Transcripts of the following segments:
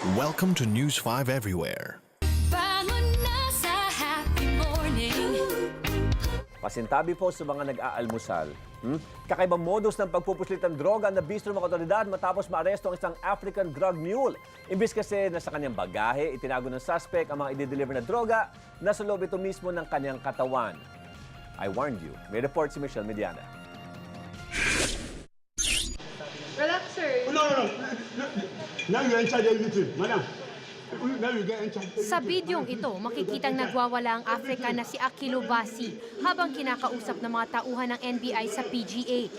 Welcome to News 5 Everywhere. Pasintabi po sa mga nag-aalmusal. Hmm? Kakaibang modus ng pagpupuslit ng droga na bistro ng mga otoridad matapos maaresto ang isang African drug mule. Imbis kasi na sa kanyang bagahe, itinago ng suspect ang mga i-deliver na droga na sa loob ito mismo ng kanyang katawan. I warned you. May report si Michelle Mediana. No, no, no. Now everything, madam. You charge. of Sa bidyong ito, makikitang nagwawala ang Africa na si Akilo Basi habang kinakausap ng mga tauhan ng NBI sa PGH.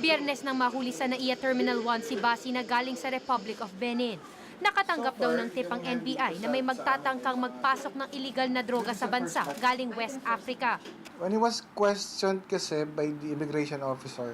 Biyernes nang mahuli sa NAIA Terminal 1 si Basi na galing sa Republic of Benin. Nakatanggap daw ng tip ang NBI na may magtatangkang magpasok ng illegal na droga sa bansa galing West Africa. When he was questioned kasi by the immigration officer,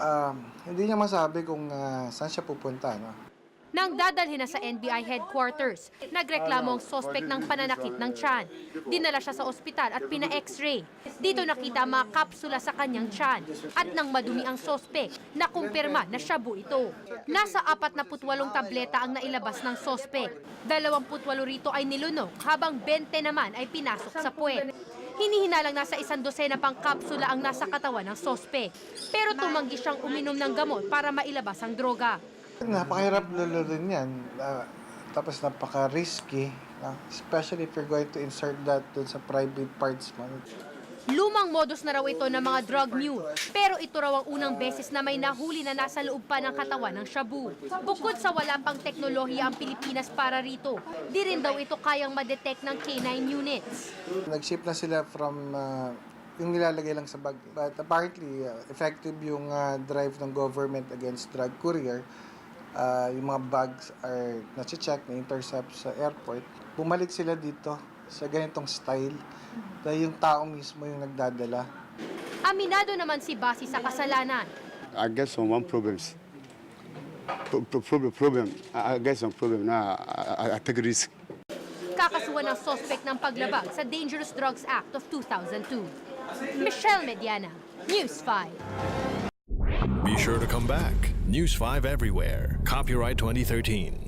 um, hindi niya masabi kung ah, saan siya pupunta. No? Nang dadalhin na sa NBI headquarters, nagreklamo ang sospek ng pananakit ng tiyan. Dinala siya sa ospital at pina-x-ray. Dito nakita mga kapsula sa kanyang tiyan. At nang madumi ang sospek, nakumpirma na shabu ito. Nasa 48 tableta ang nailabas ng sospek. 28 rito ay nilunok, habang 20 naman ay pinasok sa puwet. Hinihinalang nasa isang dosena pang kapsula ang nasa katawan ng sospek. Pero tumanggi siyang uminom ng gamot para mailabas ang droga. Napakahirap lalo rin yan. Ah, tapos napaka-risky. ah, especially if you're going to insert that dun sa private parts mo. Lumang modus na raw ito ng mga drug mule. Pero ito raw ang unang beses na may nahuli na nasa loob pa ng katawan ng shabu. Bukod sa wala pang teknolohiya ang Pilipinas para rito, di rin daw ito kayang madetect ng K9 units. Nag-ship na sila from ah, yung nilalagay lang sa bag. But apparently, ah, effective yung ah, drive ng government against drug courier. Ah, yung mga bags are na-check, na-intercept sa airport. Bumalik sila dito sa ganitong style. Dahil yung tao mismo yung nagdadala. Aminado naman si Basi sa kasalanan. I get some one problems. Pro- pro- problem, problem. I get some problem. Now I, I, I take risk. Kakasuhan ng sospek ng paglabag sa Dangerous Drugs Act of 2002. Michelle Mediana, News 5. Be sure to come back. News 5 Everywhere. Copyright 2013.